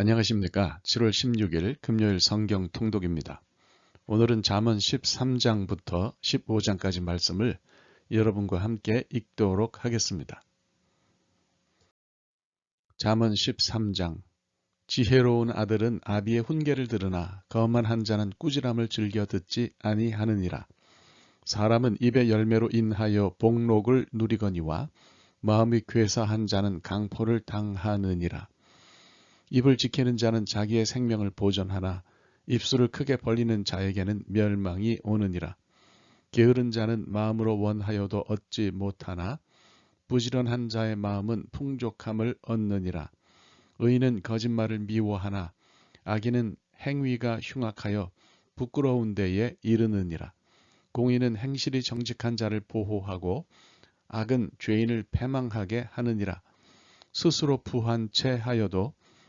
안녕하십니까. 7월 16일 금요일 성경 통독입니다. 오늘은 잠언 13장부터 15장까지 말씀을 여러분과 함께 읽도록 하겠습니다. 잠언 13장 지혜로운 아들은 아비의 훈계를 들으나 거만 한 자는 꾸지람을 즐겨 듣지 아니하느니라. 사람은 입의 열매로 인하여 복록을 누리거니와 마음이 괴사한 자는 강포를 당하느니라. 입을 지키는 자는 자기의 생명을 보존하나 입술을 크게 벌리는 자에게는 멸망이 오느니라. 게으른 자는 마음으로 원하여도 얻지 못하나 부지런한 자의 마음은 풍족함을 얻느니라. 의인은 거짓말을 미워하나 악인은 행위가 흉악하여 부끄러운 데에 이르느니라. 공인은 행실이 정직한 자를 보호하고 악은 죄인을 패망하게 하느니라. 스스로 부한 채 하여도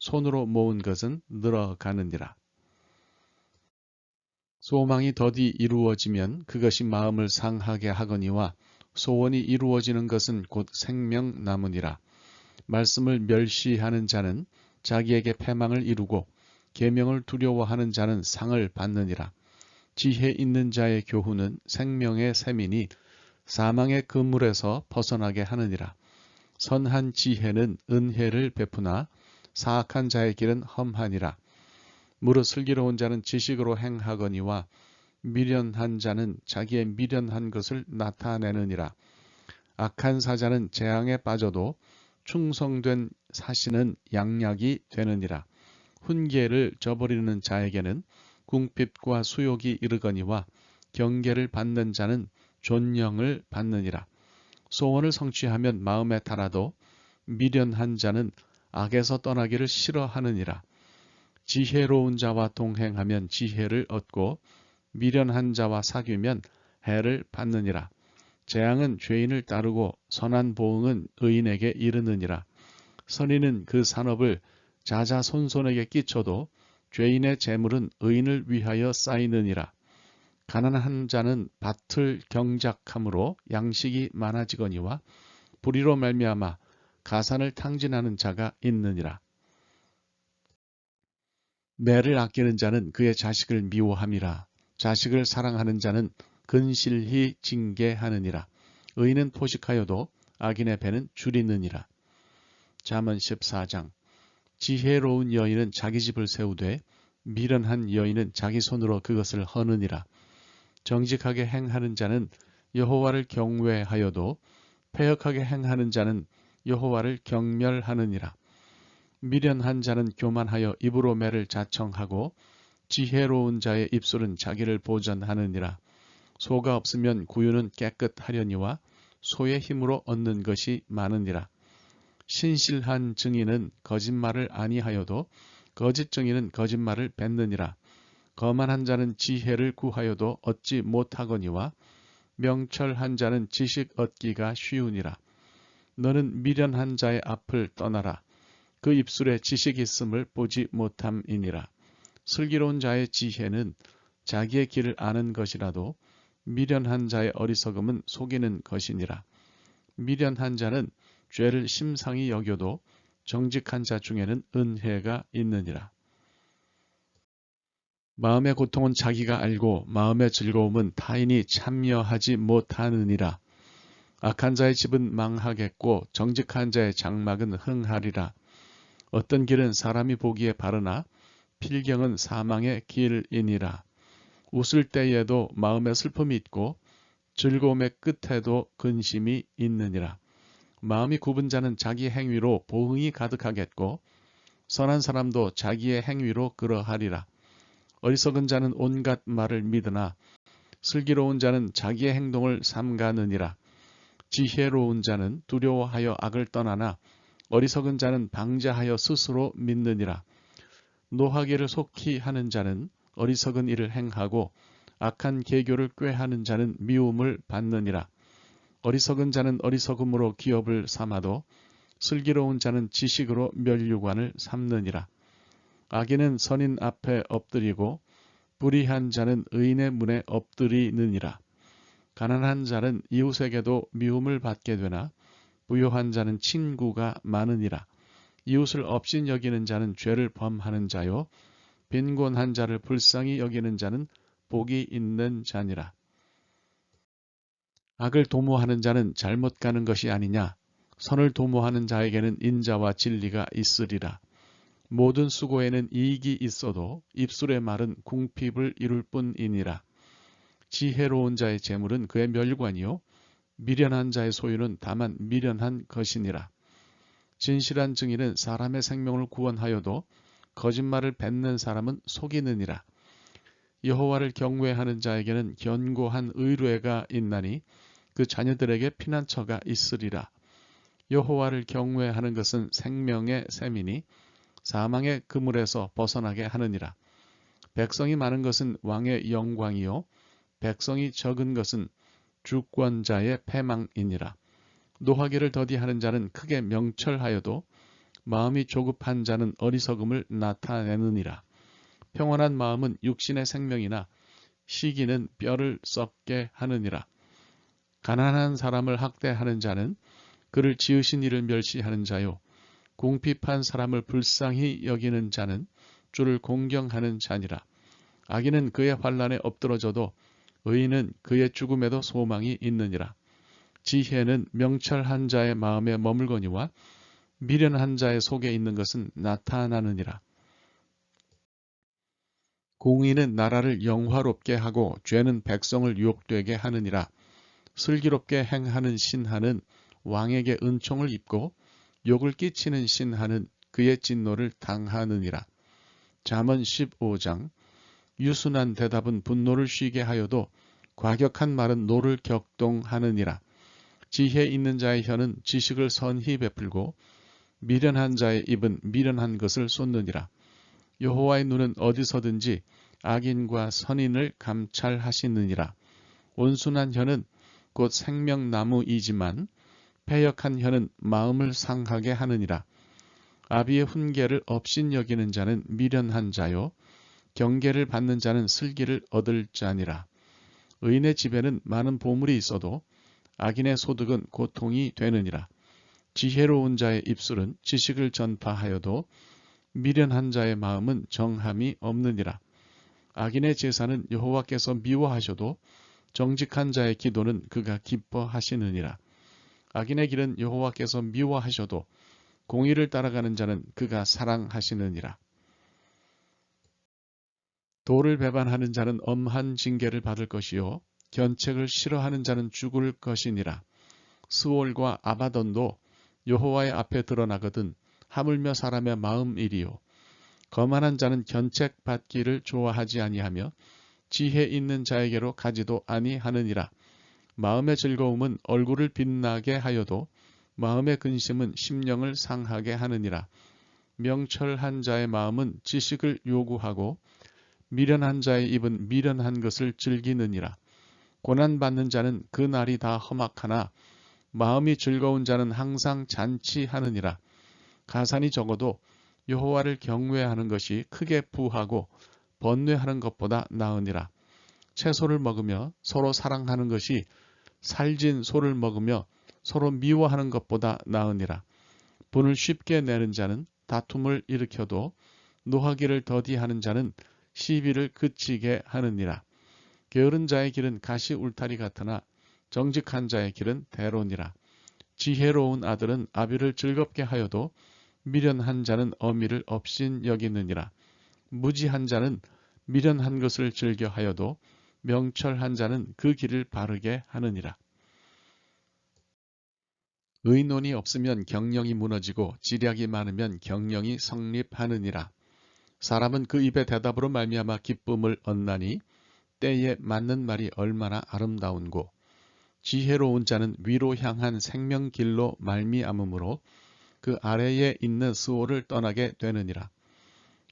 손으로 모은 것은 늘어가느니라. 소망이 더디 이루어지면 그것이 마음을 상하게 하거니와 소원이 이루어지는 것은 곧 생명나무니라. 말씀을 멸시하는 자는 자기에게 패망을 이루고 계명을 두려워하는 자는 상을 받느니라. 지혜 있는 자의 교훈은 생명의 셈이니 사망의 그물에서 벗어나게 하느니라. 선한 지혜는 은혜를 베푸나 사악한 자의 길은 험하니라. 무릇 슬기로운 자는 지식으로 행하거니와 미련한 자는 자기의 미련한 것을 나타내느니라. 악한 사자는 재앙에 빠져도 충성된 사신은 양약이 되느니라. 훈계를 저버리는 자에게는 궁핍과 수욕이 이르거니와 경계를 받는 자는 존령을 받느니라. 소원을 성취하면 마음에 달아도 미련한 자는 악에서 떠나기를 싫어하느니라. 지혜로운 자와 동행하면 지혜를 얻고 미련한 자와 사귀면 해를 받느니라. 재앙은 죄인을 따르고 선한 보응은 의인에게 이르느니라. 선인은 그 산업을 자자손손에게 끼쳐도 죄인의 재물은 의인을 위하여 쌓이느니라. 가난한 자는 밭을 경작함으로 양식이 많아지거니와 불의로 말미암아 가산을 탕진하는 자가 있느니라. 매를 아끼는 자는 그의 자식을 미워함이라. 자식을 사랑하는 자는 근실히 징계하느니라. 의인은 포식하여도 악인의 배는 줄이느니라. 잠언 14장 지혜로운 여인은 자기 집을 세우되 미련한 여인은 자기 손으로 그것을 허느니라. 정직하게 행하는 자는 여호와를 경외하여도 폐역하게 행하는 자는 여호와를 경멸하느니라. 미련한 자는 교만하여 입으로 매를 자청하고 지혜로운 자의 입술은 자기를 보전하느니라. 소가 없으면 구유는 깨끗하려니와 소의 힘으로 얻는 것이 많으니라. 신실한 증인은 거짓말을 아니하여도 거짓 증인은 거짓말을 뱉느니라. 거만한 자는 지혜를 구하여도 얻지 못하거니와 명철한 자는 지식 얻기가 쉬우니라. 너는 미련한 자의 앞을 떠나라. 그 입술에 지식 있음을 보지 못함이니라. 슬기로운 자의 지혜는 자기의 길을 아는 것이라도 미련한 자의 어리석음은 속이는 것이니라. 미련한 자는 죄를 심상히 여겨도 정직한 자 중에는 은혜가 있느니라. 마음의 고통은 자기가 알고 마음의 즐거움은 타인이 참여하지 못하느니라. 악한 자의 집은 망하겠고 정직한 자의 장막은 흥하리라. 어떤 길은 사람이 보기에 바르나 필경은 사망의 길이니라. 웃을 때에도 마음에 슬픔이 있고 즐거움의 끝에도 근심이 있느니라. 마음이 굽은 자는 자기 행위로 보응이 가득하겠고 선한 사람도 자기의 행위로 그러하리라. 어리석은 자는 온갖 말을 믿으나 슬기로운 자는 자기의 행동을 삼가느니라. 지혜로운 자는 두려워하여 악을 떠나나 어리석은 자는 방자하여 스스로 믿느니라. 노하기를 속히 하는 자는 어리석은 일을 행하고 악한 계교를 꾀하는 자는 미움을 받느니라. 어리석은 자는 어리석음으로 기업을 삼아도 슬기로운 자는 지식으로 멸류관을 삼느니라. 악인은 선인 앞에 엎드리고 불의한 자는 의인의 문에 엎드리느니라. 가난한 자는 이웃에게도 미움을 받게 되나 부요한 자는 친구가 많으니라. 이웃을 업신 여기는 자는 죄를 범하는 자요. 빈곤한 자를 불쌍히 여기는 자는 복이 있는 자니라. 악을 도모하는 자는 잘못 가는 것이 아니냐. 선을 도모하는 자에게는 인자와 진리가 있으리라. 모든 수고에는 이익이 있어도 입술의 말은 궁핍을 이룰 뿐이니라. 지혜로운 자의 재물은 그의 멸관이요 미련한 자의 소유는 다만 미련한 것이니라. 진실한 증인은 사람의 생명을 구원하여도 거짓말을 뱉는 사람은 속이느니라. 여호와를 경외하는 자에게는 견고한 의뢰가 있나니 그 자녀들에게 피난처가 있으리라. 여호와를 경외하는 것은 생명의 셈이니 사망의 그물에서 벗어나게 하느니라. 백성이 많은 것은 왕의 영광이요 백성이 적은 것은 주권자의 패망이니라. 노하기를 더디하는 자는 크게 명철하여도 마음이 조급한 자는 어리석음을 나타내느니라. 평온한 마음은 육신의 생명이나 시기는 뼈를 썩게 하느니라. 가난한 사람을 학대하는 자는 그를 지으신 이를 멸시하는 자요. 궁핍한 사람을 불쌍히 여기는 자는 주를 공경하는 자니라. 악인은 그의 환란에 엎드러져도 의인은 그의 죽음에도 소망이 있느니라. 지혜는 명철한 자의 마음에 머물거니와 미련한 자의 속에 있는 것은 나타나느니라. 공의는 나라를 영화롭게 하고 죄는 백성을 유혹되게 하느니라. 슬기롭게 행하는 신하는 왕에게 은총을 입고 욕을 끼치는 신하는 그의 진노를 당하느니라. 잠언 15장 유순한 대답은 분노를 쉬게 하여도 과격한 말은 노를 격동하느니라. 지혜 있는 자의 혀는 지식을 선히 베풀고 미련한 자의 입은 미련한 것을 쏟느니라. 여호와의 눈은 어디서든지 악인과 선인을 감찰하시느니라. 온순한 혀는 곧 생명나무이지만 패역한 혀는 마음을 상하게 하느니라. 아비의 훈계를 업신 여기는 자는 미련한 자요. 경계를 받는 자는 슬기를 얻을 자니라. 의인의 집에는 많은 보물이 있어도 악인의 소득은 고통이 되느니라. 지혜로운 자의 입술은 지식을 전파하여도 미련한 자의 마음은 정함이 없느니라. 악인의 제사는 여호와께서 미워하셔도 정직한 자의 기도는 그가 기뻐하시느니라. 악인의 길은 여호와께서 미워하셔도 공의를 따라가는 자는 그가 사랑하시느니라. 도를 배반하는 자는 엄한 징계를 받을 것이요 견책을 싫어하는 자는 죽을 것이니라. 스올과 아바돈도 여호와의 앞에 드러나거든 하물며 사람의 마음이리요. 거만한 자는 견책 받기를 좋아하지 아니하며 지혜 있는 자에게로 가지도 아니하느니라. 마음의 즐거움은 얼굴을 빛나게 하여도 마음의 근심은 심령을 상하게 하느니라. 명철한 자의 마음은 지식을 요구하고 미련한 자의 입은 미련한 것을 즐기느니라. 고난받는 자는 그 날이 다 험악하나 마음이 즐거운 자는 항상 잔치하느니라. 가산이 적어도 여호와를 경외하는 것이 크게 부하고 번뇌하는 것보다 나으니라. 채소를 먹으며 서로 사랑하는 것이 살진 소를 먹으며 서로 미워하는 것보다 나으니라. 분을 쉽게 내는 자는 다툼을 일으켜도 노하기를 더디하는 자는 시비를 그치게 하느니라. 게으른 자의 길은 가시 울타리 같으나 정직한 자의 길은 대로니라. 지혜로운 아들은 아비를 즐겁게 하여도 미련한 자는 어미를 없인 여기느니라. 무지한 자는 미련한 것을 즐겨 하여도 명철한 자는 그 길을 바르게 하느니라. 의논이 없으면 경령이 무너지고 지략이 많으면 경령이 성립하느니라. 사람은 그 입의 대답으로 말미암아 기쁨을 얻나니 때에 맞는 말이 얼마나 아름다운고 지혜로운 자는 위로 향한 생명길로 말미암으므로 그 아래에 있는 수호를 떠나게 되느니라.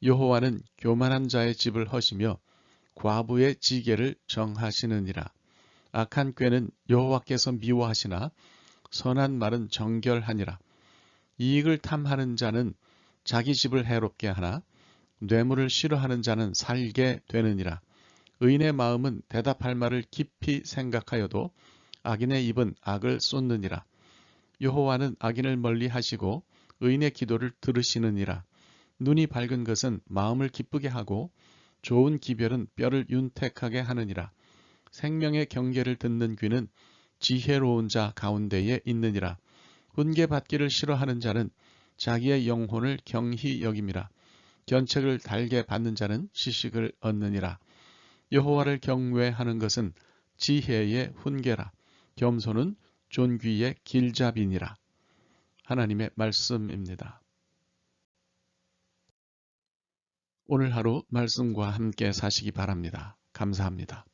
여호와는 교만한 자의 집을 허시며 과부의 지게를 정하시느니라. 악한 꾀는 여호와께서 미워하시나 선한 말은 정결하니라. 이익을 탐하는 자는 자기 집을 해롭게 하나 뇌물을 싫어하는 자는 살게 되느니라. 의인의 마음은 대답할 말을 깊이 생각하여도 악인의 입은 악을 쏟느니라. 여호와는 악인을 멀리 하시고 의인의 기도를 들으시느니라. 눈이 밝은 것은 마음을 기쁘게 하고 좋은 기별은 뼈를 윤택하게 하느니라. 생명의 경계를 듣는 귀는 지혜로운 자 가운데에 있느니라. 훈계 받기를 싫어하는 자는 자기의 영혼을 경히 여김이라. 견책을 달게 받는 자는 지식을 얻느니라. 여호와를 경외하는 것은 지혜의 훈계라. 겸손은 존귀의 길잡이니라. 하나님의 말씀입니다. 오늘 하루 말씀과 함께 사시기 바랍니다. 감사합니다.